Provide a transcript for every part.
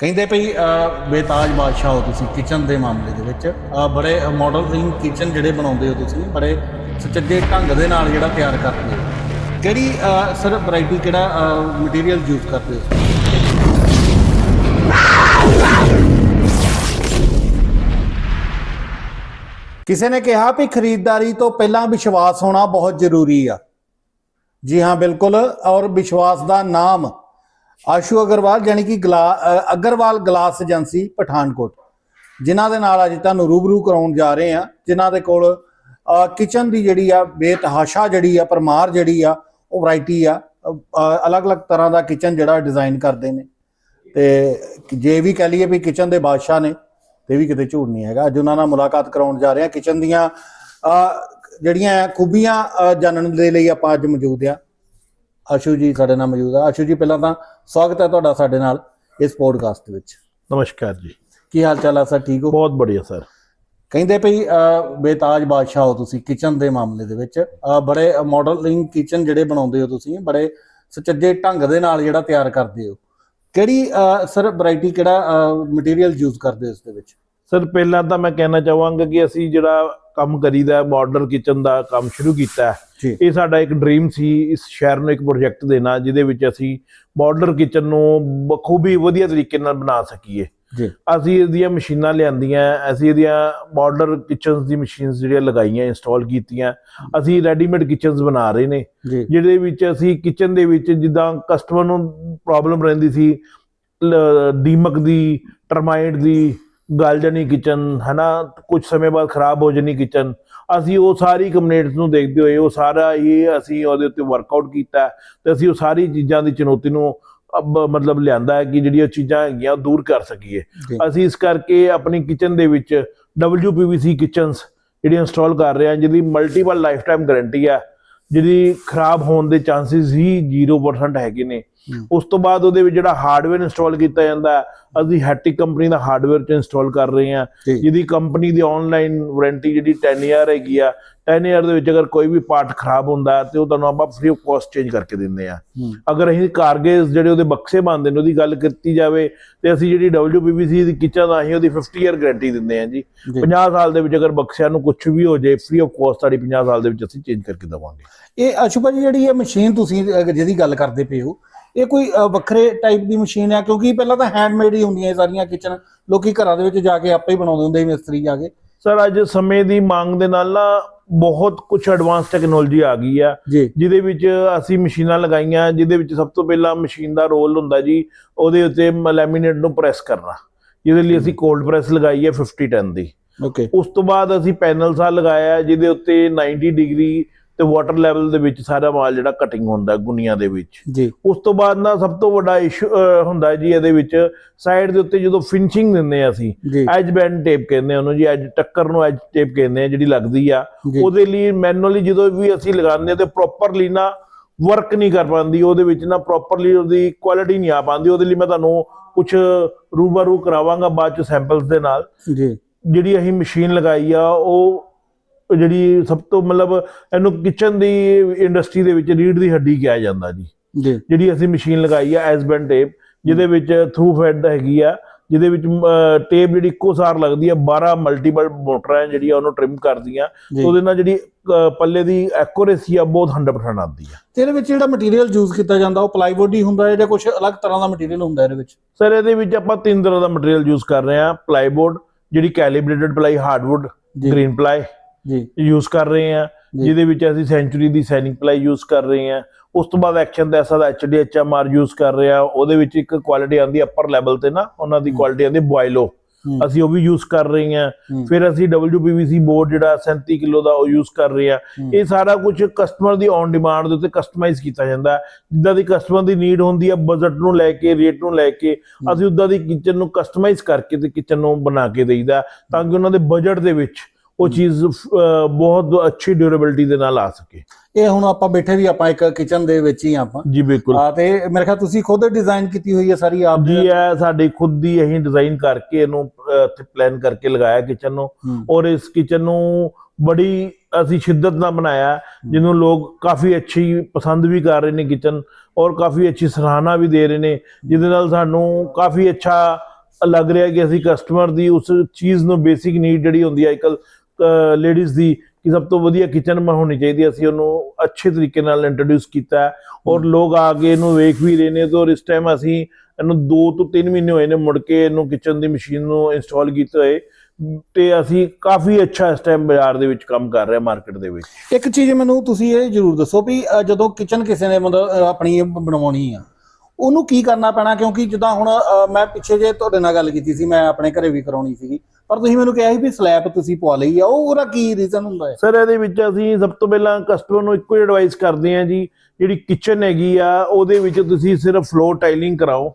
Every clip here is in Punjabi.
ਕਹਿੰਦੇ ਭਈ ਬੇਤਾਜ ਬਾਦਸ਼ਾਹ ਹੋ ਤੁਸੀਂ ਕਿਚਨ ਦੇ ਮਾਮਲੇ ਦੇ ਵਿੱਚ। ਅਹ, ਬੜੇ ਮਾਡਲਿੰਗ ਕਿਚਨ ਜਿਹੜੇ ਬਣਾਉਂਦੇ ਹੋ ਤੁਸੀਂ ਬੜੇ ਸੁਚੱਜੇ ਢੰਗ ਦੇ ਨਾਲ ਜਿਹੜਾ ਤਿਆਰ ਕਰਦੇ ਹੋ। ਕਿਹੜੀ ਸਰ ਵੈਰਾਈਟੀ ਕਿਹੜਾ ਮਟੀਰੀਅਲ ਯੂਜ਼ ਕਰਦੇ ਹੋ? ਕਿਸੇ ਨੇ ਕਿਹਾ ਵੀ ਖਰੀਦਦਾਰੀ ਤੋਂ ਪਹਿਲਾਂ ਵਿਸ਼ਵਾਸ ਹੋਣਾ ਬਹੁਤ ਜ਼ਰੂਰੀ ਆ। ਜੀ ਹਾਂ ਬਿਲਕੁਲ ਔਰ ਵਿਸ਼ਵਾਸ ਦਾ ਨਾਮ ਆਸ਼ੂ ਅਗਰਵਾਲ ਜਾਨੀ ਕਿ ਗਲਾ- ਅਗਰਵਾਲ ਗਲਾਸ ਏਜੰਸੀ, ਪਠਾਨਕੋਟ। ਜਿਨ੍ਹਾਂ ਦੇ ਨਾਲ ਅੱਜ ਤੁਹਾਨੂੰ ਰੂਬਰੂ ਕਰਾਉਣ ਜਾ ਰਹੇ ਆ ਜਿਨ੍ਹਾਂ ਦੇ ਕੋਲ ਕਿਚਨ ਦੀ ਜਿਹੜੀ ਆ, ਬੇਤਹਾਸ਼ਾ ਜਿਹੜੀ ਆ, ਪਰਮਾਰ ਜਿਹੜੀ ਆ, ਉਹ ਵੈਰਾਈਟੀ ਆ ਅਲੱਗ-ਅਲੱਗ ਤਰ੍ਹਾਂ ਦਾ ਕਿਚਨ ਜਿਹੜਾ ਡਿਜ਼ਾਈਨ ਕਰਦੇ ਨੇ। ਤੇ ਜੇ ਵੀ ਕਹ ਲਈਏ ਵੀ ਕਿਚਨ ਦੇ ਬਾਦਸ਼ਾਹ ਨੇ, ਤੇ ਵੀ ਕਿਤੇ ਝੂਠ ਨਹੀਂ ਹੈਗਾ। ਅੱਜ ਉਹਨਾਂ ਨਾਲ ਮੁਲਾਕਾਤ ਕਰਾਉਣ ਜਾ ਰਹੇ ਆ ਕਿਚਨ ਦੀਆਂ ਜਿਹੜੀਆਂ ਖੂਬੀਆਂ ਜਾਣਨ ਦੇ ਲਈ ਆਪਾਂ ਅੱਜ ਮੌਜੂਦ ਆ ਅਸ਼ੂ ਜੀ ਸਾਡੇ ਨਾਲ ਮੌਜੂਦ ਆ। ਅਸ਼ੂ ਜੀ ਪਹਿਲਾਂ ਤਾਂ ਸਵਾਗਤ ਹੈ ਤੁਹਾਡਾ ਸਾਡੇ ਨਾਲ ਇਸ ਪੋਡਕਾਸਟ ਵਿੱਚ। ਨਮਸਕਾਰ ਜੀ। ਕੀ ਹਾਲ ਚਾਲ ਆ ਸਰ? ਠੀਕ ਹੋ? ਬਹੁਤ ਬੜੀਆ ਸਰ। ਕਹਿੰਦੇ ਭਈ ਬੇਤਾਜ ਬਾਦਸ਼ਾਹ ਹੋ ਤੁਸੀਂ ਕਿਚਨ ਦੇ ਮਾਮਲੇ ਦੇ ਵਿੱਚ। ਬੜੇ ਮਾਡਲਿੰਗ ਕਿਚਨ ਜਿਹੜੇ ਬਣਾਉਂਦੇ ਹੋ ਤੁਸੀਂ ਬੜੇ ਸੁਚੱਜੇ ਢੰਗ ਦੇ ਨਾਲ ਜਿਹੜਾ ਤਿਆਰ ਕਰਦੇ ਹੋ। ਕਿਹੜੀ ਸਰ ਵੈਰਾਈਟੀ ਕਿਹੜਾ ਮਟੀਰੀਅਲ ਯੂਜ਼ ਕਰਦੇ ਹੋ ਇਸ ਦੇ ਵਿੱਚ? ਸਰ ਪਹਿਲਾਂ ਤਾਂ ਮੈਂ ਕਹਿਣਾ ਚਾਹਾਂਗਾ ਕਿ ਅਸੀਂ ਜਿਹੜਾ ਕੰਮ ਕਰੀਦਾ ਮਾਡਲਰ ਕਿਚਨ ਦਾ ਕੰਮ ਸ਼ੁਰੂ ਕੀਤਾ ਇਹ ਸਾਡਾ ਇੱਕ ਡ੍ਰੀਮ ਸੀ ਇਸ ਸ਼ਹਿਰ ਨੂੰ ਇੱਕ ਪ੍ਰੋਜੈਕਟ ਦੇਣਾ ਜਿਹਦੇ ਵਿੱਚ ਅਸੀਂ ਮਾਡਲਰ ਕਿਚਨ ਨੂੰ ਬਖੂਬੀ ਵਧੀਆ ਤਰੀਕੇ ਨਾਲ ਬਣਾ ਸਕੀਏ। ਅਸੀਂ ਇਹਦੀਆਂ ਮਸ਼ੀਨਾਂ ਲਿਆਂਦੀਆਂ ਅਸੀਂ ਇਹਦੀਆਂ ਮਾਡਲਰ ਕਿਚਨਸ ਦੀ ਮਸ਼ੀਨਸ ਜਿਹੜੀਆਂ ਲਗਾਈਆਂ ਇੰਸਟਾਲ ਕੀਤੀਆਂ ਅਸੀਂ ਰੈਡੀਮੇਡ ਕਿਚਨਸ ਬਣਾ ਰਹੇ ਨੇ। ਜਿਹਦੇ ਵਿੱਚ ਅਸੀਂ ਕਿਚਨ ਦੇ ਵਿੱਚ ਜਿੱਦਾਂ ਕਸਟਮਰ ਨੂੰ ਪ੍ਰੋਬਲਮ ਰਹਿੰਦੀ ਸੀ ਦੀਮਕ ਦੀ ਟਰਮਾਈਟ ਦੀ ਗਲ ਜਾਣੀ ਕਿਚਨ ਹਨਾ? ਕੁਝ ਸਮੇਂ ਬਾਅਦ ਖਰਾਬ ਹੋ ਜਾਣੀ ਕਿਚਨ ਅਸੀਂ ਉਹ ਸਾਰੀ ਕੰਪਲੇਂਟਸ ਨੂੰ ਦੇਖਦੇ ਹੋਏ ਉਹ ਸਾਰਾ ਇਹ ਅਸੀਂ ਉਹਦੇ ਉੱਤੇ ਵਰਕਆਊਟ ਕੀਤਾ ਤੇ ਅਸੀਂ ਉਹ ਸਾਰੀ ਚੀਜ਼ਾਂ ਦੀ ਚੁਣੌਤੀ ਨੂੰ ਅਬ ਮਤਲਬ ਲਿਆਂਦਾ ਹੈ ਕਿ ਜਿਹੜੀਆਂ ਚੀਜ਼ਾਂ ਹੈਗੀਆਂ ਉਹ ਦੂਰ ਕਰ ਸਕੀਏ। ਅਸੀਂ ਇਸ ਕਰਕੇ ਆਪਣੀ ਕਿਚਨ ਦੇ ਵਿੱਚ WPVC ਕਿਚਨਸ ਜਿਹੜੀਆਂ ਇੰਸਟਾਲ ਕਰ ਰਹੇ ਹਾਂ ਜਿਹਦੀ ਮਲਟੀਪਲ ਲਾਈਫ ਟਾਈਮ ਗਾਰੰਟੀ ਹੈ। ਜਿਹਦੀ ਖਰਾਬ ਹੋਣ ਦੇ ਚਾਂਸਸ ਹੀ 0% ਹੈਗੇ ਨੇ। ਉਸ ਤੋਂ ਬਾਅਦ ਉਹਦੇ ਵਿੱਚ ਜਿਹੜਾ ਹਾਰਡਵੇਅਰ ਇੰਸਟਾਲ ਕੀਤਾ ਜਾਂਦਾ ਅਸੀਂ ਹੈਟਿਕ ਕੰਪਨੀ ਦਾ ਹਾਰਡਵੇਅਰ ਚ ਇੰਸਟਾਲ ਕਰ ਰਹੇ ਹਾਂ। ਜਿਹਦੀ ਕੰਪਨੀ ਦੀ ਆਨਲਾਈਨ ਵਾਰੰਟੀ ਜਿਹੜੀ 10 ਇਅਰ ਹੈਗੀ ਆ 10 ਇਅਰ ਦੇ ਵਿੱਚ ਅਗਰ ਕੋਈ ਵੀ ਪਾਰਟ ਖਰਾਬ ਹੁੰਦਾ ਤੇ ਉਹ ਤੁਹਾਨੂੰ ਆਪਾਂ ਫ੍ਰੀ ਆਫ ਕਾਸਟ ਚੇਂਜ ਕਰਕੇ ਦਿੰਦੇ ਆ ਅਗਰ ਅਸੀਂ ਕਾਰਗੇਸ ਜਿਹੜੇ ਉਹਦੇ ਬਕਸੇ ਬਣਦੇ ਨੇ ਉਹਦੀ ਗੱਲ ਕੀਤੀ ਜਾਵੇ ਤੇ ਅਸੀਂ ਜਿਹੜੀ WPVC ਦੀ ਕਿਚਨ ਦਾ ਅਸੀਂ ਉਹਦੀ 50 ਇਅਰ ਗਾਰੰਟੀ ਦਿੰਦੇ ਆ ਜੀ। ਜੀ। 50 ਸਾਲ ਦੇ ਵਿੱਚ ਅਗਰ ਬਕਸਿਆਂ ਨੂੰ ਕੁਝ ਵੀ ਹੋ ਜਾਏ ਫ੍ਰੀ ਆਫ ਕਾਸਟ ਸਾਡੀ 50 ਸਾਲ ਦੇ ਵਿੱਚ ਅਸੀਂ ਚੇਂਜ ਕਰਕੇ ਦੇਵਾਂਗੇ। ਇਹ ਆਸ਼ੂ ਭਾਜੀ ਜਿਹੜੀ ਇਹ ਮਸ਼ੀਨ ਤੁਸੀਂ ਜਿਹਦੀ ਗੱਲ ਕਰਦੇ ਪਏ ਹੋ ਇਹ ਕੋਈ ਵੱਖਰੇ ਟਾਈਪ ਦੀ ਮਸ਼ੀਨ ਹੈ? ਕਿਉਂਕਿ ਪਹਿਲਾਂ ਤਾਂ ਹੈਂਡਮੇਡ ਹੀ ਹੁੰਦੀਆਂ ਸਾਰੀਆਂ ਕਿਚਨ ਲੋਕੀ ਘਰਾਂ ਦੇ ਵਿੱਚ ਜਾ ਕੇ ਆਪੇ ਹੀ ਬਣਾਉਂਦੇ ਹੁੰਦੇ ਸੀ ਮਿਸਤਰੀ ਜਾ ਕੇ। ਸਰ ਅੱਜ ਸਮੇਂ ਦੀ ਮੰਗ ਦੇ ਨਾਲ ਨਾ ਬਹੁਤ ਕੁਝ ਐਡਵਾਂਸ ਟੈਕਨੋਲੋਜੀ ਆ ਗਈ ਆ। ਜਿਹਦੇ ਵਿੱਚ ਅਸੀਂ ਮਸ਼ੀਨਾਂ ਲਗਾਈਆਂ ਜਿਹਦੇ ਵਿੱਚ ਸਭ ਤੋਂ ਪਹਿਲਾਂ ਮਸ਼ੀਨ ਦਾ ਰੋਲ ਹੁੰਦਾ ਜੀ ਉਹਦੇ ਉੱਤੇ ਲੈਮੀਨੇਟ ਨੂੰ ਪ੍ਰੈਸ ਕਰਨਾ। ਜਿਹਦੇ ਲਈ ਅਸੀਂ ਕੋਲਡ ਪ੍ਰੈਸ ਲਗਾਈ ਹੈ 50 10 ਦੀ। ਓਕੇ ਉਸ ਤੋਂ ਬਾਅਦ ਅਸੀਂ ਪੈਨਲ ਸਾ ਲਗਾਇਆ ਜਿਹਦੇ ਉੱਤੇ 90 ਡਿਗਰੀ ਤੇ ਵਾਟਰ ਲੈਵਲ ਦੇ ਵਿੱਚ ਸਾਰਾ ਮਾਲ ਜਿਹੜਾ ਕਟਿੰਗ ਹੁੰਦਾ ਹੈ ਗੁਣੀਆਂ ਦੇ ਵਿੱਚ। ਜੀ। ਉਸ ਤੋਂ ਬਾਅਦ ਨਾ ਸਭ ਤੋਂ ਵੱਡਾ ਇਸ਼ੂ ਹੁੰਦਾ ਜੀ ਇਹਦੇ ਵਿੱਚ ਸਾਈਡ ਦੇ ਉੱਤੇ ਜਦੋਂ ਫਿਨਿਸ਼ਿੰਗ ਦਿੰਦੇ ਆ ਅਸੀਂ ਐਜ ਬੈਂਡ ਟੇਪ ਕਹਿੰਦੇ ਆ ਉਹਨੂੰ ਜੀ ਐਜ ਟੱਕਰ ਨੂੰ ਐਜ ਟੇਪ ਕਹਿੰਦੇ ਆ ਜਿਹੜੀ ਲੱਗਦੀ ਆ। ਉਹਦੇ ਲਈ ਮੈਨੂਅਲੀ ਜਦੋਂ ਵੀ ਅਸੀਂ ਲਗਾਉਂਦੇ ਤੇ ਪ੍ਰੋਪਰਲੀ ਨਾ ਵਰਕ ਨਹੀਂ ਕਰ ਪਾਉਂਦੀ ਉਹਦੇ ਵਿੱਚ ਨਾ ਪ੍ਰੋਪਰਲੀ ਉਹਦੀ ਕੁਆਲਿਟੀ ਨਹੀਂ ਆ ਪਾਉਂਦੀ ਉਹਦੇ ਲਈ ਮੈਂ ਤੁਹਾਨੂੰ ਕੁਝ ਰੂਬਰੂ ਕਰਾਵਾਂਗਾ ਬਾਅਦ ਚ ਸੈਂਪਲਸ ਦੇ ਨਾਲ। ਜੀ। ਜਿਹੜੀ ਅਸੀਂ ਮਸ਼ੀਨ ਲਗਾਈ ਆ ਉਹ ਜਿਹੜੀ ਸਭ ਤੋਂ ਮਤਲਬ ਇਹਨੂੰ ਕਿਚਨ ਦੀ ਇੰਡਸਟਰੀ ਦੇ ਵਿੱਚ ਰੀੜ ਦੀ ਹੱਡੀ ਕਿਹਾ ਜਾਂਦਾ ਜੀ। ਜੀ। ਜਿਹੜੀ ਅਸੀਂ ਮਸ਼ੀਨ ਲਗਾਈ ਆ ਐਸਬੈਂਡ ਟੇਪ ਜਿਹਦੇ ਵਿੱਚ ਥਰੂ ਫੈਡ ਹੈਗੀ ਆ ਜਿਹਦੇ ਵਿੱਚ ਟੇਪ ਜਿਹੜੀ ਇੱਕੋ ਸਾਰ ਲੱਗਦੀ ਆ 12 ਮਲਟੀਪਲ ਮੋਟਰਾਂ ਜਿਹੜੀਆਂ ਉਹਨੂੰ ਟ੍ਰਿਮ ਕਰਦੀਆਂ। ਉਹਦੇ ਨਾਲ ਜਿਹੜੀ ਪੱਲੇ ਦੀ ਐਕੂਰੇਸੀ ਆ ਬਹੁਤ 100% ਆਉਂਦੀ ਆ। ਤੇ ਇਹਦੇ ਵਿੱਚ ਜਿਹੜਾ ਮਟੀਰੀਅਲ ਯੂਜ਼ ਕੀਤਾ ਜਾਂਦਾ ਉਹ ਪਲਾਈਵੁੱਡ ਹੀ ਹੁੰਦਾ ਹੈ ਜਾਂ ਕੁਝ ਅਲੱਗ ਤਰ੍ਹਾਂ ਦਾ ਮਟੀਰੀਅਲ ਹੁੰਦਾ ਇਹਦੇ ਵਿੱਚ? ਸਰ ਇਹਦੇ ਵਿੱਚ ਆਪਾਂ ਤਿੰਨ ਤਰ੍ਹਾਂ ਦਾ ਮਟੀਰੀਅਲ ਯੂਜ਼ ਕਰ ਰਹੇ ਆ ਪਲਾਈਬੋਰਡ ਜਿਹੜੀ calibrated ply hardwood green ply ਜੀ। ਯੂਜ਼ ਕਰ ਰਹੇ ਆ। ਜਿਹਦੇ ਵਿੱਚ ਅਸੀਂ ਸੈਂਚੁਰੀ ਦੀ ਸੈਨਿਕ ਪਲਾਈ ਯੂਜ਼ ਕਰ ਰਹੇ ਆ ਉਸ ਤੋਂ ਬਾਅਦ ਐਕਸ਼ਨ ਦਾ ਐਸਾ ਦਾ ਐਚਡੀ ਐਚਐਮਆਰ ਯੂਜ਼ ਕਰ ਰਹੇ ਆ ਉਹਦੇ ਵਿੱਚ ਇੱਕ ਕੁਆਲਿਟੀ ਆਂਦੀ ਅਪਰ ਲੈਵਲ ਤੇ ਨਾ ਉਹਨਾਂ ਦੀ। ਕੁਆਲਿਟੀ ਆਂਦੀ ਬੋਇਲੋ ਅਸੀਂ ਉਹ ਵੀ ਯੂਜ਼ ਕਰ ਰਹੇ ਆ ਹੂੰ, ਫਿਰ ਅਸੀਂ WPVC ਬੋਰਡ ਜਿਹੜਾ 37 ਕਿਲੋ ਦਾ ਉਹ ਯੂਜ਼ ਕਰ ਰਹੇ ਆ ਹੂੰ, ਇਹ ਸਾਰਾ ਕੁਝ ਕਸਟਮਰ ਦੀ ਔਨ ਡਿਮਾਂਡ ਦੇ ਉੱਤੇ ਕਸਟਮਾਈਜ਼ ਕੀਤਾ ਜਾਂਦਾ। ਜਿੱਦਾਂ ਦੀ ਕਸਟਮਰ ਦੀ ਨੀਡ ਹੁੰਦੀ ਹੈ ਬਜਟ ਨੂੰ ਲੈ ਕੇ ਰੇਟ ਨੂੰ ਲੈ ਕੇ ਅਸੀਂ ਉਦਾਂ ਦੀ ਕਿਚਨ ਨੂੰ ਕਸਟਮਾਈਜ਼ ਕਰਕੇ ਤੇ ਕਿਚਨ ਨੂੰ ਬਣਾ ਕੇ ਦੇਈਦਾ। ਤਾਂ ਕਿ ਉਹਨਾਂ ਦੇ ਬਜਟ ਦੇ ਵਿੱਚ ਉਹ ਚੀਜ਼ ਅਹ, ਬਹੁਤ ਅੱਛੀ ਡਿਊਰੇਬਿਲਟੀ ਦੇ ਨਾਲ ਆ ਸਕੇ। ਇਹ ਹੁਣ ਆਪਾਂ ਬੈਠੇ ਵੀ ਆਪਾਂ ਇੱਕ ਕਿਚਨ ਦੇ ਵਿੱਚ ਹੀ ਆਪਾਂ। ਜੀ ਬਿਲਕੁਲ। ਆ ਤੇ ਮੇਰੇ ਖਿਆਲ ਤੁਸੀਂ ਖੁਦ ਡਿਜ਼ਾਈਨ ਕੀਤੀ ਹੋਈ ਹੈ ਸਾਰੀ ਆਪ ਜੀ ਇਹ ਸਾਡੀ ਖੁਦ ਦੀ ਅਸੀਂ ਡਿਜ਼ਾਈਨ ਕਰਕੇ ਇਹਨੂੰ ਅਹ, ਇੱਥੇ ਪਲਾਨ ਕਰਕੇ ਲਗਾਇਆ ਕਿਚਨ ਨੂੰ। ਹੂੰ, ਔਰ ਇਸ ਕਿਚਨ ਨੂੰ ਬੜੀ ਅਸੀਂ ਸ਼ਿੱਦਤ ਨਾਲ ਬਣਾਇਆ। ਜਿਹਨੂੰ ਲੋਕ ਕਾਫੀ ਅੱਛੀ ਪਸੰਦ ਵੀ ਕਰ ਰਹੇ ਨੇ ਕਿਚਨ ਔਰ ਕਾਫੀ ਅੱਛੀ ਸਰਾਹਨਾ ਵੀ ਦੇ ਰਹੇ ਨੇ। ਜਿਹਦੇ ਨਾਲ ਸਾਨੂੰ ਕਾਫੀ ਅੱਛਾ ਲੱਗ ਰਿਹਾ ਕਿ ਅਸੀਂ ਕਸਟਮਰ ਦੀ ਉਸ ਚੀਜ਼ ਨੂੰ ਬੇਸਿਕ ਨੀਡ ਜਿਹੜੀ ਹੁੰਦੀ ਹੈ ਅੱਜਕੱਲ ਲੇਡੀਜ਼ ਦੀ ਕਿ ਸਭ ਤੋਂ ਵਧੀਆ ਕਿਚਨ ਹੋਣੀ ਚਾਹੀਦੀ ਅਸੀਂ ਉਹਨੂੰ ਅੱਛੇ ਤਰੀਕੇ ਨਾਲ ਇੰਟਰੋਡਿਊਸ ਕੀਤਾ ਔਰ ਲੋਕ ਆ ਕੇ ਇਹਨੂੰ ਵੇਖ ਵੀ ਰਹੇ ਨੇ। ਤੇ ਔਰ ਇਸ ਟਾਈਮ ਅਸੀਂ ਇਹਨੂੰ 2 ਤੋਂ 3 ਮਹੀਨੇ ਹੋਏ ਨੇ ਮੁੜ ਕੇ ਇਹਨੂੰ ਕਿਚਨ ਦੀ ਮਸ਼ੀਨ ਨੂੰ ਇੰਸਟਾਲ ਕੀਤੇ ਹੋਏ। ਤੇ ਅਸੀਂ ਕਾਫੀ ਅੱਛਾ ਇਸ ਟਾਈਮ ਬਾਜ਼ਾਰ ਦੇ ਵਿੱਚ ਕੰਮ ਕਰ ਰਿਹਾ ਮਾਰਕੀਟ ਦੇ ਵਿੱਚ। ਇੱਕ ਚੀਜ਼ ਮੈਨੂੰ ਤੁਸੀਂ ਇਹ ਜਰੂਰ ਦੱਸੋ ਵੀ ਜਦੋਂ ਕਿਚਨ ਕਿਸੇ ਨੇ ਮਤਲਬ ਆਪਣੀ ਬਣਵਾਉਣੀ ਆ ਉਹਨੂੰ ਕੀ ਕਰਨਾ ਪੈਣਾ? ਕਿਉਂਕਿ ਜਿੱਦਾਂ ਹੁਣ ਮੈਂ ਪਿੱਛੇ ਜੇ ਤੁਹਾਡੇ ਨਾਲ ਗੱਲ ਕੀਤੀ ਸੀ, ਮੈਂ ਆਪਣੇ ਘਰੇ ਵੀ ਕਰਾਉਣੀ ਸੀਗੀ। ਪਰ ਤੁਸੀਂ ਮੈਨੂੰ ਕਿਹਾ ਸੀ ਵੀ ਸਲੈਬ ਤੁਸੀਂ ਪਵਾ ਲਈ ਆ, ਉਹ ਉਹਦਾ ਕੀ ਰੀਜ਼ਨ ਹੁੰਦਾ ਹੈ? ਸਰ ਇਹਦੇ ਵਿੱਚ ਅਸੀਂ ਸਭ ਤੋਂ ਪਹਿਲਾਂ ਕਸਟਮਰ ਨੂੰ ਇੱਕੋ ਹੀ ਐਡਵਾਈਸ ਕਰਦੇ ਹਾਂ ਜੀ, ਜਿਹੜੀ ਕਿਚਨ ਹੈਗੀ ਆ, ਉਹਦੇ ਵਿੱਚ ਤੁਸੀਂ ਸਿਰਫ ਫਲੋਰ ਟਾਈਲਿੰਗ ਕਰਾਓ,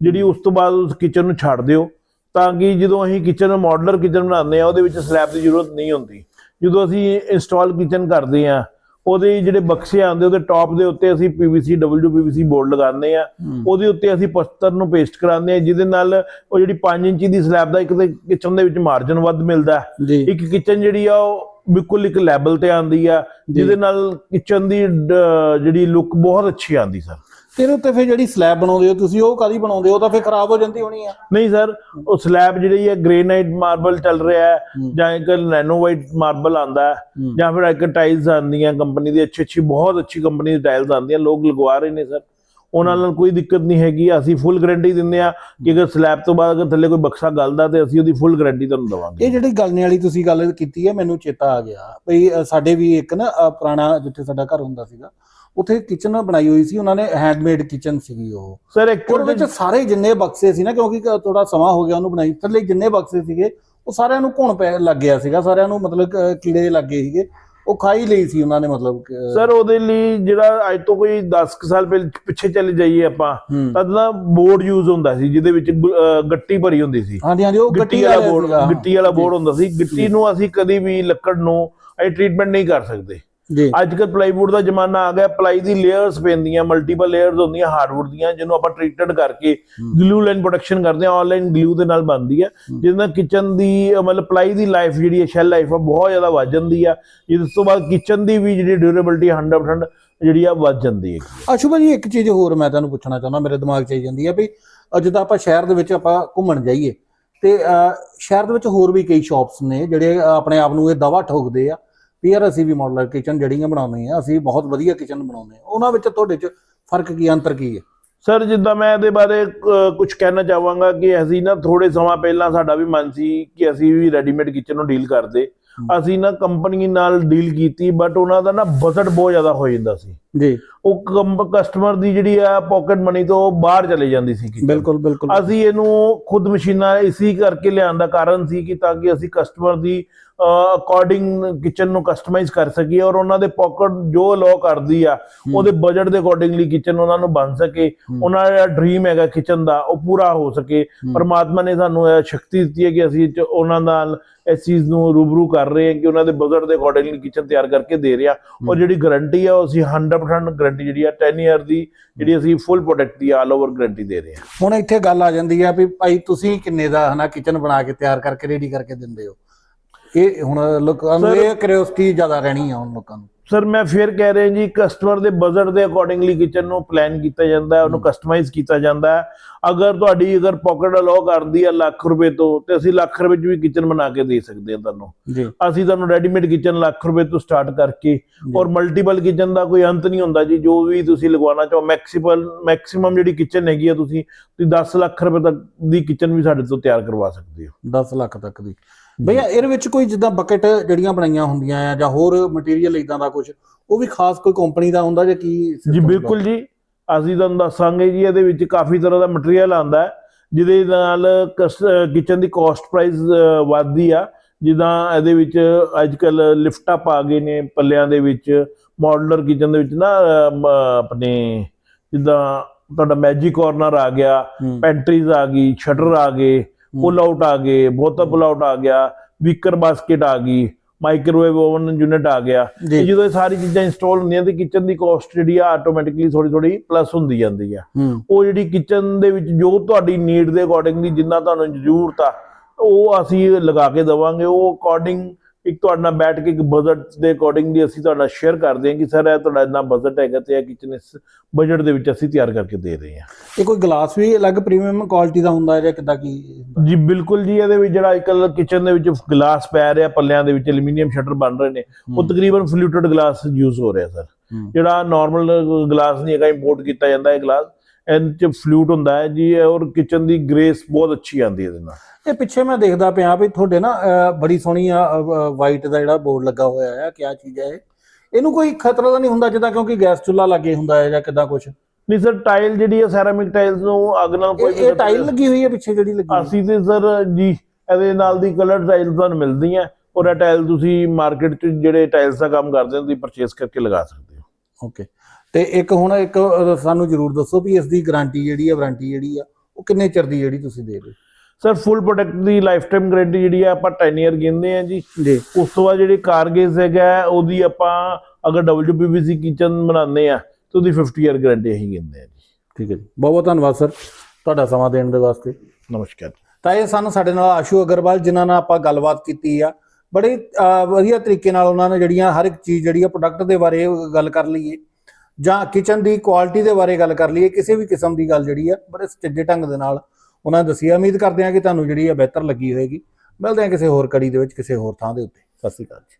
ਜਿਹੜੀ ਉਸ ਤੋਂ ਬਾਅਦ ਉਸ ਕਿਚਨ ਨੂੰ ਛੱਡ ਦਿਓ, ਤਾਂ ਕਿ ਜਦੋਂ ਅਸੀਂ ਕਿਚਨ ਮਾਡਲਰ ਕਿਚਨ ਬਣਾਉਂਦੇ ਆ ਉਹਦੇ ਵਿੱਚ ਸਲੈਬ ਦੀ ਜ਼ਰੂਰਤ ਨਹੀਂ ਹੁੰਦੀ। ਜਦੋਂ ਅਸੀਂ ਇੰਸਟਾਲ ਕਿਚਨ ਕਰਦੇ ਆ ਉਹਦੇ ਜਿਹੜੇ ਬਕਸੇ ਆਉਂਦੇ ਉਹਦੇ ਟੌਪ ਦੇ ਉੱਤੇ ਅਸੀਂ PVC WPVC ਬੋਰਡ ਲਗਾਉਂਦੇ ਆ ਉਹਦੇ ਉੱਤੇ ਅਸੀਂ ਪਸਤਰ ਨੂੰ ਪੇਸਟ ਕਰਾਉਂਦੇ ਆ ਜਿਹਦੇ ਨਾਲ ਉਹ ਜਿਹੜੀ 5 ਇੰਚੀ ਦੀ ਸਲੈਬ ਦਾ ਇੱਕ ਤੇ ਕਿਚਨ ਦੇ ਵਿੱਚ ਮਾਰਜਨ ਵੱਧ ਮਿਲਦਾ ਇੱਕ ਕਿਚਨ ਜਿਹੜੀ ਆ ਉਹ ਬਿਲਕੁਲ ਇੱਕ ਲੈਵਲ ਤੇ ਆਂਦੀ ਆ ਜਿਹਦੇ ਨਾਲ ਕਿਚਨ ਦੀ ਜਿਹੜੀ ਲੁੱਕ ਬਹੁਤ ਅੱਛੀ ਆਂਦੀ ਸਰ ਤੇਰੇ ਉੱਤੇ ਫਿਰ ਜਿਹੜੀ ਸਲੈਬ ਬਣਾਉਂਦੇ ਹੋ ਤੁਸੀਂ ਉਹ ਕਾਦੀ ਬਣਾਉਂਦੇ ਹੋ? ਤਾਂ ਫਿਰ ਖਰਾਬ ਹੋ ਜਾਂਦੀ ਹੋਣੀ ਆ। ਨਹੀਂ ਸਰ ਉਹ ਸਲੈਬ ਜਿਹੜੀ ਹੈ ਗ੍ਰੇਨਾਈਟ ਮਾਰਬਲ ਚੱਲ ਰਿਹਾ ਹੈ ਜਾਂ ਇੱਕ ਨੈਨੋ ਵਾਈਟ ਮਾਰਬਲ ਆਂਦਾ ਹੈ ਜਾਂ ਫਿਰ ਇੱਕ ਟਾਈਲਸ ਆਂਦੀਆਂ ਕੰਪਨੀ ਦੀ ਅੱਛੀ ਅੱਛੀ ਬਹੁਤ ਅੱਛੀ ਕੰਪਨੀ ਦੀ ਟਾਈਲਸ ਆਂਦੀਆਂ ਲੋਕ ਲਗਵਾ ਰਹੇ ਨੇ ਸਰ। ਉਹਨਾਂ ਨਾਲ ਕੋਈ ਦਿੱਕਤ ਨਹੀਂ ਹੈਗੀ ਅਸੀਂ ਫੁੱਲ ਗਾਰੰਟੀ ਦਿੰਦੇ ਆ ਕਿ ਅਗਰ ਸਲੈਬ ਤੋਂ ਬਾਅਦ ਅਗਰ ਥੱਲੇ ਕੋਈ ਬਕਸਾ ਗਲਦਾ ਤੇ ਅਸੀਂ ਉਹਦੀ ਫੁੱਲ ਗਾਰੰਟੀ ਤੁਹਾਨੂੰ ਦਵਾਂਗੇ। ਇਹ ਜਿਹੜੀ ਗਲਨੇ ਵਾਲੀ ਤੁਸੀਂ ਗੱਲ ਕੀਤੀ ਹੈ ਮੈਨੂੰ ਚੇਤਾ ਆ ਗਿਆ। ਭਈ ਸਾਡੇ ਵੀ ਇੱਕ ਨਾ ਪੁਰਾਣਾ ਜਿੱਥੇ ਸਾਡਾ ਘਰ ਹੁੰਦਾ ਸੀਗਾ ਉੱਥੇ ਕਿਚਨ ਬਣਾਈ ਹੋਈ ਸੀ ਉਹਨਾਂ ਨੇ ਹੈਂਡਮੇਡ ਕਿਚਨ ਸੀਗੀ ਉਹ। ਸਰ ਉਹਦੇ ਐਕਚੁਅਲ ਵਿੱਚ ਸਾਰੇ ਜਿੰਨੇ ਬਕਸੇ ਸੀ ਨਾ ਕਿਉਂਕਿ ਥੋੜਾ ਸਮਾਂ ਹੋ ਗਿਆ ਉਹਨੂੰ ਬਣਾਈ ਥੱਲੇ ਜਿੰਨੇ ਬਕਸੇ ਸੀਗੇ ਉਹ ਸਾਰਿਆਂ ਨੂੰ ਘੁਣ ਪੈ ਲੱਗ ਗਿਆ ਸੀਗਾ ਸਾਰਿਆਂ ਨੂੰ ਮਤਲਬ ਕੀੜੇ ਲੱਗ ਗਏ ਸੀਗੇ। ਉਹ ਖਾਈ ਲਈ ਸੀ ਉਹਨਾਂ ਨੇ ਮਤਲਬ ਸਰ ਉਹਦੇ ਲਈ ਜਿਹੜਾ ਅੱਜ ਤੋਂ ਕੋਈ 10 ਕੁ ਸਾਲ ਪਹਿਲੇ ਪਿੱਛੇ ਚਲੇ ਜਾਈਏ ਆਪਾਂ। ਤਦ ਨਾ ਬੋਰਡ ਯੂਜ਼ ਹੁੰਦਾ ਸੀ ਜਿਹਦੇ ਵਿੱਚ ਗੱਟੀ ਭਰੀ ਹੁੰਦੀ ਸੀ। ਹਾਂਜੀ ਹਾਂਜੀ ਉਹ ਗਿੱਟੀ ਵਾਲਾ ਬੋਰਡ। ਗਿੱਟੀ ਵਾਲਾ ਬੋਰਡ ਹੁੰਦਾ ਸੀ। ਗਿੱਟੀ ਨੂੰ ਅਸੀਂ ਕਦੀ ਵੀ ਲੱਕੜ ਨੂੰ ਅਸੀਂ ਟ੍ਰੀਟਮੈਂਟ ਨਹੀਂ ਕਰ ਸਕਦੇ। ਜੀ। ਅੱਜ ਕੱਲ ਪਲਾਈਵੁੱਡ ਦਾ ਜ਼ਮਾਨਾ ਆ ਗਿਆ ਪਲਾਈ ਦੀ ਲੇਅਰਸ ਪੈਂਦੀਆਂ ਮਲਟੀਪਲ ਲੇਅਰਸ ਹੁੰਦੀਆਂ ਹਾਰਡਵੁੱਡ ਦੀਆਂ ਜਿਹਨੂੰ ਆਪਾਂ ਟ੍ਰੀਟਡ ਕਰਕੇ ਗਲੂ ਲਾਈਨ ਪ੍ਰੋਟੈਕਸ਼ਨ ਕਰਦੇ ਆ ਆਨਲਾਈਨ ਗਲੂ ਦੇ ਨਾਲ ਬਣਦੀ ਆ। ਜਿਹਦੇ ਨਾਲ ਕਿਚਨ ਦੀ ਮਤਲਬ ਪਲਾਈ ਦੀ ਲਾਈਫ ਜਿਹੜੀ ਹੈ ਸ਼ੈਲ ਲਾਈਫ ਆ ਬਹੁਤ ਜ਼ਿਆਦਾ ਵੱਧ ਜਾਂਦੀ ਆ। ਇਸ ਤੋਂ ਬਾਅਦ ਕਿਚਨ ਦੀ ਵੀ ਜਿਹੜੀ ਡਿਊਰੇਬਿਲਟੀ 100% ਜਿਹੜੀ ਆ ਵੱਧ ਜਾਂਦੀ ਹੈ ਅਸ਼ੁਭ ਜੀ ਇੱਕ ਚੀਜ਼ ਹੋਰ ਮੈਂ ਤੁਹਾਨੂੰ ਪੁੱਛਣਾ ਚਾਹੁੰਦਾ ਮੇਰੇ ਦਿਮਾਗ 'ਚ ਆਈ ਜਾਂਦੀ ਹੈ ਵੀ ਜਿੱਦਾਂ ਆਪਾਂ ਸ਼ਹਿਰ ਦੇ ਵਿੱਚ ਆਪਾਂ ਘੁੰਮਣ ਜਾਈਏ ਤੇ ਸ਼ਹਿਰ ਦੇ ਵਿੱਚ ਹੋਰ ਵੀ ਕਈ ਸ਼ਾਪਸ ਨੇ ਜਿਹੜੇ ਆਪਣੇ ਆਪ ਨੂੰ ਇਹ ਦਾਵਾ ਠੋਕਦੇ ਆ ਵੀ ਯਾਰ ਅਸੀਂ ਵੀ ਮਾਡਲਰ ਕਿਚਨ ਜਿਹੜੀਆਂ ਬਣਾਉਂਦੇ ਆ ਅਸੀਂ ਬਹੁਤ ਵਧੀਆ ਕਿਚਨ ਬਣਾਉਂਦੇ ਆ। ਉਹਨਾਂ ਵਿੱਚ ਤੁਹਾਡੇ 'ਚ ਫ਼ਰਕ ਕੀ ਅੰਤਰ ਕੀ ਹੈ? ਸਰ ਜਿੱਦਾਂ ਮੈਂ ਇਹਦੇ ਬਾਰੇ ਕੁਝ ਕਹਿਣਾ ਚਾਹਾਂਗਾ ਕਿ ਅਸੀਂ ਨਾ ਥੋੜੇ ਸਮਾਂ ਪਹਿਲਾਂ ਸਾਡਾ ਵੀ ਮਨ ਸੀ ਕਿ ਅਸੀਂ ਵੀ ਰੈਡੀਮੇਡ ਕਿਚਨ ਨੂੰ ਡੀਲ ਕਰਦੇ। ਅਸੀਂ ਨਾ ਕੰਪਨੀ ਨਾਲ ਡੀਲ ਕੀਤੀ ਬਟ ਉਹਨਾਂ ਦਾ ਨਾ ਬਜਟ ਬਹੁਤ ਜ਼ਿਆਦਾ ਹੋ ਜਾਂਦਾ ਸੀ। ਜੀ। ਉਹ ਕਸਟਮਰ ਦੀ ਜਿਹੜੀ ਆ ਪਾਕਟ ਮਨੀ ਤੋਂ ਬਾਹਰ ਚਲੇ ਜਾਂਦੀ ਸੀ। ਬਿਲਕੁਲ ਬਿਲਕੁਲ। ਅਸੀਂ ਇਹਨੂੰ ਖੁਦ ਮਸ਼ੀਨਾਂ ਇਸੀ ਕਰਕੇ ਲਿਆਉਣ ਦਾ ਕਾਰਨ ਸੀ ਕਿ ਤਾਂ ਕਿ ਅਸੀਂ ਕਸਟਮਰ ਦੀ ਅਕੋਰਡਿੰਗ ਕਿਚਨ ਨੂੰ ਕਸਟਮਾਈਜ਼ ਕਰ ਸਕੀਏ ਔਰ ਉਹਨਾਂ ਦੇ ਪਾਕਟ ਜੋ ਲੋ ਕਰਦੀ ਆ ਉਹਦੇ ਬਜਟ ਦੇ ਅਕੋਰਡਿੰਗਲੀ ਕਿਚਨ ਉਹਨਾਂ ਨੂੰ ਬਣ ਸਕੇ। ਉਹਨਾਂ ਦਾ ਡ੍ਰੀਮ ਹੈਗਾ ਕਿਚਨ ਦਾ ਉਹ ਪੂਰਾ ਹੋ ਸਕੇ। ਪਰਮਾਤਮਾ ਨੇ ਸਾਨੂੰ ਇਹ ਸ਼ਕਤੀ ਦਿੱਤੀ ਹੈ ਕਿ ਅਸੀਂ ਉਹਨਾਂ ਨਾਲ ਇਸ ਚੀਜ਼ ਨੂੰ ਰੂਬਰੂ ਕਰ ਰਹੇ ਹਾਂ ਕਿ ਉਹਨਾਂ ਦੇ ਬਜਟ ਦੇ ਅਕੋਰਡਿੰਗਲੀ ਕਿਚਨ ਤਿਆਰ ਕਰਕੇ ਦੇ ਰਹੇ। ਔਰ ਜਿਹੜੀ ਗਾਰੰਟੀ ਆ ਉਹ ਅਸੀਂ 100% ਗਾਰੰਟੀ ਜਿਹੜੀ ਆ 10 ਇਅਰ ਦੀ ਜਿਹੜੀ ਅਸੀਂ ਫੁੱਲ ਪ੍ਰੋਡਕਟ ਦੀ ਆਲ ਓਵਰ ਗਾਰੰਟੀ ਦੇ ਰਹੇ ਹਾਂ। ਹੁਣ ਇੱਥੇ ਗੱਲ ਆ ਜਾਂਦੀ ਆ ਵੀ ਭਾਈ ਤੁਸੀਂ ਕਿੰਨੇ ਦਾ ਹਨਾ ਕਿਚਨ ਬਣਾ ਕੇ ਤਿਆਰ ਕਰਕੇ ਰੈਡੀ ਕਰਕੇ ਦਿੰਦੇ ਹੋ? ਇਹ ਹੁਣ ਲੋਕਾਂ ਨੂੰ ਇਹ ਕਿਉਰਿਓਸਿਟੀ ਜ਼ਿਆਦਾ ਰਹਿਣੀ ਆ ਹੁਣ ਲੋਕਾਂ ਨੂੰ। ਸਰ ਮੈਂ ਫਿਰ ਕਹਿ ਰਿਹਾ ਜੀ ਕਸਟਮਰ ਦੇ ਬਜਟ ਦੇ ਅਕੋਰਡਿੰਗਲੀ ਕਿਚਨ ਨੂੰ ਪਲਾਨ ਕੀਤਾ ਜਾਂਦਾ ਹੈ ਉਹਨੂੰ ਕਸਟਮਾਈਜ਼ ਕੀਤਾ ਜਾਂਦਾ ਹੈ। ਅਗਰ ਤੁਹਾਡੀ ਅਗਰ ਪਾਕਟ ਅਲਾਉ ਕਰਦੀ ਹੈ ਲੱਖ ਰੁਪਏ ਤੋਂ ਤੇ ਅਸੀਂ ਲੱਖ ਰੁਪਏ 'ਚ ਵੀ ਕਿਚਨ ਬਣਾ ਕੇ ਦੇ ਸਕਦੇ ਹਾਂ ਤੁਹਾਨੂੰ। ਜੀ। ਅਸੀਂ ਤੁਹਾਨੂੰ ਰੈਡੀਮੇਡ ਕਿਚਨ ਲੱਖ ਰੁਪਏ ਤੋਂ ਸਟਾਰਟ ਕਰਕੇ ਔਰ ਮਲਟੀਪਲ ਕਿਚਨ ਦਾ ਕੋਈ ਅੰਤ ਨਹੀਂ ਹੁੰਦਾ ਜੀ ਜੋ ਵੀ ਤੁਸੀਂ ਲਗਵਾਉਣਾ ਚਾਹੋ ਮੈਕਸਿਮਮ ਮੈਕਸਿਮਮ ਜਿਹੜੀ ਕਿਚਨ ਹੈਗੀ ਆ ਤੁਸੀਂ ਤੁਸੀਂ 10 ਲੱਖ ਰੁਪਏ ਤੱਕ ਦੀ ਕਿਚਨ ਵੀ ਸਾਡੇ ਤੋਂ ਤਿਆਰ ਕਰਵਾ ਸਕਦੇ ਹੋ। 10 ਲੱਖ ਤੱਕ ਦੀ। ਭਈਆ ਇਹਦੇ ਵਿੱਚ ਕੋਈ ਜਿੱਦਾਂ ਬਕਟ ਜਿਹੜੀਆਂ ਬਣਾਈਆਂ ਹੁੰਦੀਆਂ ਆ ਜਾਂ ਹੋਰ ਮਟੀਰੀਅਲ ਇਦਾਂ ਦਾ ਕੁਝ ਉਹ ਵੀ ਖਾਸ ਕੋਈ ਕੰਪਨੀ ਦਾ ਹੁੰਦਾ ਜਾਂ ਕੀ ਜੀ? ਬਿਲਕੁਲ ਜੀ ਅਸੀਂ ਤੁਹਾਨੂੰ ਦੱਸਾਂਗੇ ਜੀ ਇਹਦੇ ਵਿੱਚ ਕਾਫੀ ਤਰ੍ਹਾਂ ਦਾ ਮਟੀਰੀਅਲ ਆਂਦਾ ਹੈ ਜਿਹਦੇ ਨਾਲ ਕਿਚਨ ਦੀ ਕਾਸਟ ਪ੍ਰਾਈਸ ਵੱਧਦੀ ਆ ਜਿੱਦਾਂ ਇਹਦੇ ਵਿੱਚ ਅੱਜ ਕੱਲ ਲਿਫਟ ਅਪ ਆ ਗਏ ਨੇ ਪੱਲਿਆਂ ਦੇ ਵਿੱਚ ਮਾਡਲਰ ਕਿਚਨ ਦੇ ਵਿੱਚ ਨਾ ਆਪਣੇ ਜਿੱਦਾਂ ਤੁਹਾਡਾ ਮੈਜਿਕ ਕਾਰਨਰ ਆ ਗਿਆ। ਪੈਂਟਰੀਜ਼ ਆ ਗਈ ਸ਼ਟਰ ਆ ਗਏ ਪੁੱਲ ਆਊਟ ਆ ਗਏ ਬੋਤਲ ਪੁੱਲ ਆਊਟ ਆ ਗਿਆ ਵੀਕਰ ਬਾਸਕਟ ਆ ਗਈ ਮਾਈਕ੍ਰੋਵੇਵ ਓਵਨ ਯੂਨਿਟ ਆ ਗਿਆ। ਜਦੋਂ ਇਹ ਸਾਰੀ ਚੀਜ਼ਾਂ ਇੰਸਟਾਲ ਹੁੰਦੀਆਂ ਤੇ ਕਿਚਨ ਦੀ ਕਾਸਟ ਜਿਹੜੀ ਆ ਆਟੋਮੈਟਿਕਲੀ ਥੋੜੀ ਥੋੜੀ ਪਲੱਸ ਹੁੰਦੀ ਜਾਂਦੀ ਆ। ਉਹ ਜਿਹੜੀ ਕਿਚਨ ਦੇ ਵਿੱਚ ਜੋ ਤੁਹਾਡੀ ਨੀਡ ਦੇ ਅਕੋਰਡਿੰਗਲੀ ਜਿੰਨਾ ਤੁਹਾਨੂੰ ਜ਼ਰੂਰਤ ਆ ਉਹ ਅਸੀਂ ਲਗਾ ਕੇ ਦਵਾਂਗੇ ਉਹ ਅਕੋਰਡਿੰਗ ਇੱਕ ਤੁਹਾਡੇ ਨਾਲ ਬੈਠ ਕੇ ਇੱਕ ਬਜਟ ਦੇ ਅਕੋਰਡਿੰਗਲੀ ਅਸੀਂ ਤੁਹਾਡਾ ਸ਼ੇਅਰ ਕਰਦੇ ਹਾਂ ਕਿ ਸਰ ਇਹ ਤੁਹਾਡਾ ਇੰਨਾ ਬਜਟ ਹੈਗਾ ਤੇ ਇਹ ਕਿਚਨ ਇਸ ਬਜਟ ਦੇ ਵਿੱਚ ਅਸੀਂ ਤਿਆਰ ਕਰਕੇ ਦੇ ਰਹੇ ਹਾਂ। ਇਹ ਕੋਈ ਗਲਾਸ ਵੀ ਅਲੱਗ ਪ੍ਰੀਮੀਅਮ ਕੁਆਲਿਟੀ ਦਾ ਹੁੰਦਾ ਹੈ ਜਾਂ ਕਿੱਦਾਂ ਕੀ? ਜੀ ਬਿਲਕੁਲ ਜੀ ਇਹਦੇ ਵਿੱਚ ਜਿਹੜਾ ਅੱਜਕੱਲ ਕਿਚਨ ਦੇ ਵਿੱਚ ਗਲਾਸ ਪੈ ਰਿਹਾ ਪੱਲਿਆਂ ਦੇ ਵਿੱਚ ਐਲੂਮੀਨੀਅਮ ਸ਼ਟਰ ਬਣ ਰਹੇ ਨੇ ਉਹ ਤਕਰੀਬਨ ਫਲੂਟਡ ਗਲਾਸ ਯੂਜ਼ ਹੋ ਰਿਹਾ ਸਰ। ਜਿਹੜਾ ਨਾਰਮਲ ਗਲਾਸ ਨਹੀਂ ਹੈਗਾ ਇੰਪੋਰਟ ਕੀਤਾ ਜਾਂਦਾ ਹੈ ਗਲਾਸ ਇਹਦੇ ਚ ਫਲੂਟ ਹੁੰਦਾ ਹੈ ਜੀ ਔਰ ਕਿਚਨ ਦੀ ਗ੍ਰੇਸ ਬਹੁਤ ਅੱਛੀ ਆਉਂਦੀ ਹੈ ਇਹਦੇ ਨਾਲ। ਇਹ ਪਿੱਛੇ ਮੈਂ ਦੇਖਦਾ ਪਿਆ ਵੀ ਤੁਹਾਡੇ ਨਾ ਅਹ, ਬੜੀ ਸੋਹਣੀ ਆ ਵਾਈਟ ਦਾ ਜਿਹੜਾ ਬੋਰਡ ਲੱਗਾ ਹੋਇਆ ਹੈ ਕੀ ਚੀਜ਼ ਹੈ ਇਹ? ਇਹਨੂੰ ਕੋਈ ਖਤਰਾ ਤਾਂ ਨਹੀਂ ਹੁੰਦਾ ਜਿੱਦਾਂ ਕਿਉਂਕਿ ਗੈਸ ਚੁੱਲ੍ਹਾ ਲੱਗੇ ਹੁੰਦਾ ਹੈ ਜਾਂ ਕਿੱਦਾਂ ਕੁਝ ਨਹੀਂ ਸਰ ਟਾਈਲ ਜਿਹੜੀ ਹੈ ਸੈਰਾਮਿਕ ਟਾਈਲਸ ਨੂੰ ਅੱਗ ਨਾਲ ਕੋਈ ਇਹ ਟਾਈਲ ਲੱਗੀ ਹੋਈ ਹੈ ਪਿੱਛੇ ਜਿਹੜੀ ਲੱਗੀ ਹੋਈ ਹੈ? ਅਸੀਂ ਤੇ ਸਰ ਜੀ ਇਹਦੇ ਨਾਲ ਦੀ ਕਲਰ ਟਾਈਲ ਤੁਹਾਨੂੰ ਮਿਲਦੀਆਂ ਔਰ ਇਹ ਟਾਈਲ ਤੁਸੀਂ ਮਾਰਕੀਟ 'ਚ ਜਿਹੜੇ ਟਾਈਲਸ ਦਾ ਕੰਮ ਕਰਦੇ ਹੋ ਤੁਸੀਂ ਪਰਚੇਸ ਕਰਕੇ ਲਗਾ ਸਕਦੇ ਹੋ। ਓਕੇ ਤੇ ਇੱਕ ਹੁਣ ਇੱਕ ਸਾਨੂੰ ਜਰੂਰ ਦੱਸੋ ਵੀ ਇਸ ਦੀ ਗਾਰੰਟੀ ਜਿਹੜੀ ਹੈ ਵਾਰੰਟੀ ਜਿਹੜੀ ਆ ਉਹ ਕਿੰਨੇ ਚਿਰ ਦੀ ਜਿਹੜੀ ਤੁਸੀਂ ਦੇ ਰਹੇ ਸਰ ਫੁੱਲ ਪ੍ਰੋਡਕਟ ਦੀ ਲਾਈਫ ਟਾਈਮ ਗਾਰੰਟੀ ਜਿਹੜੀ ਹੈ ਆਪਾਂ 10 ਇਅਰ ਗਿਣਦੇ ਆ ਜੀ। ਜੀ। ਉਸ ਤੋਂ ਬਾਅਦ ਜਿਹੜੀ ਕਾਰਗੇਜ਼ ਹੈਗਾ ਉਹਦੀ ਆਪਾਂ ਅਗਰ WPVC ਕਿਚਨ ਬਣਾਉਂਦੇ ਆ ਤਾਂ ਉਹਦੀ 50 ਇਅਰ ਗਾਰੰਟੀ ਅਸੀਂ ਗਿਣਦੇ ਆ ਜੀ। ਠੀਕ ਹੈ ਜੀ। ਬਹੁਤ ਬਹੁਤ ਧੰਨਵਾਦ ਸਰ ਤੁਹਾਡਾ ਸਮਾਂ ਦੇਣ ਦੇ ਵਾਸਤੇ। ਨਮਸਕਾਰ। ਤਾਂ ਇਹ ਸਾਨੂੰ ਸਾਡੇ ਨਾਲ ਆਸ਼ੂ ਅਗਰਵਾਲ ਜਿਨ੍ਹਾਂ ਨਾਲ ਆਪਾਂ ਗੱਲਬਾਤ ਕੀਤੀ ਆ ਬੜੇ ਵਧੀਆ ਤਰੀਕੇ ਨਾਲ ਉਹਨਾਂ ਨੇ ਜਿਹੜੀਆਂ ਹਰ ਇੱਕ ਚੀਜ਼ ਜਿਹੜੀ ਆ ਪ੍ਰੋਡਕਟ ਦੇ ਬਾਰੇ ਗੱਲ ਕਰ ਲਈਏ, ਜਾਂ ਕਿਚਨ ਦੀ ਕੁਆਲਿਟੀ ਦੇ ਬਾਰੇ ਗੱਲ ਕਰ ਲਈਏ, ਕਿਸੇ ਵੀ ਕਿਸਮ ਦੀ ਗੱਲ ਜਿਹੜੀ ਆ, ਬੜੇ ਸਟੇਜੇ ਢੰਗ ਦੇ ਨਾਲ ਉਹਨਾਂ ਨੇ ਦੱਸੀ ਆ। ਉਮੀਦ ਕਰਦੇ ਹਾਂ ਕਿ ਤੁਹਾਨੂੰ ਜਿਹੜੀ ਆ ਬਿਹਤਰ ਲੱਗੀ ਹੋਏਗੀ। ਮਿਲਦੇ ਹਾਂ ਕਿਸੇ ਹੋਰ ਕੜੀ ਦੇ ਵਿੱਚ ਕਿਸੇ ਹੋਰ ਥਾਂ ਦੇ ਉੱਤੇ। ਸਤਿ ਸ਼੍ਰੀ ਅਕਾਲ ਜੀ।